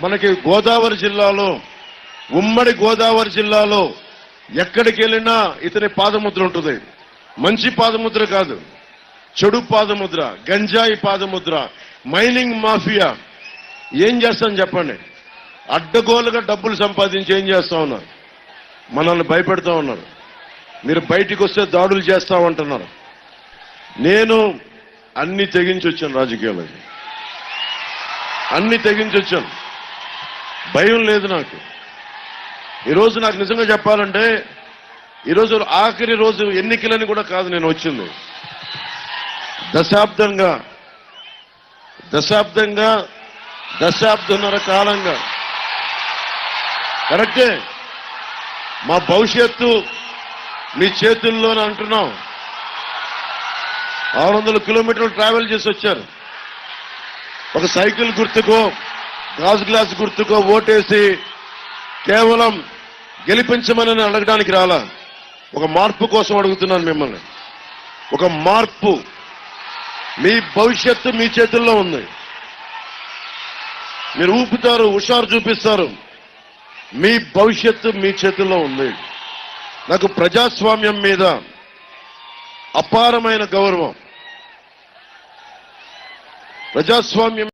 మనకి గోదావరి జిల్లాలో ఉమ్మడి గోదావరి జిల్లాలో ఎక్కడికి వెళ్ళినా ఇతని పాదముద్ర ఉంటుంది. మంచి పాదముద్ర కాదు. చెడు పాదముద్ర గంజాయి పాదముద్ర మైనింగ్ మాఫియా. ఏం చేస్తాం చెప్పండి? అడ్డగోలుగా డబ్బులు సంపాదించి ఏం చేస్తా ఉన్నారు? మనల్ని భయపెడతా ఉన్నారు. మీరు బయటికి వస్తే దాడులు చేస్తామంటున్నారు నేను అన్ని తెగించి వచ్చాను రాజకీయాలకి. అన్ని తెగించి వచ్చాను భయం లేదు నాకు. ఈరోజు నాకు నిజంగా చెప్పాలంటే ఈరోజు ఆఖరి రోజు ఎన్నికలని కూడా కాదు నేను వచ్చింది. దశాబ్దంగా దశాబ్దంగా దశాబ్దన్నర కాలంగా. కరెక్టే? మా భవిష్యత్తు మీ చేతుల్లోనే అంటున్నాం. ఆరు వందల కిలోమీటర్లు ట్రావెల్ చేసి వచ్చారు. ఒక సైకిల్ గుర్తుకో గాజు గ్లాస్ గుర్తుకో ఓటేసి కేవలం గెలిపించమని అడగడానికి రాలా. ఒక మార్పు కోసం అడుగుతున్నాను మిమ్మల్ని. ఒక మార్పు మీ భవిష్యత్తు మీ చేతుల్లో ఉంది. మీరు ఊపుతారు హుషారు చూపిస్తారు. మీ భవిష్యత్తు మీ చేతుల్లో ఉంది. నాకు ప్రజాస్వామ్యం మీద అపారమైన గౌరవం. ప్రజాస్వామ్యం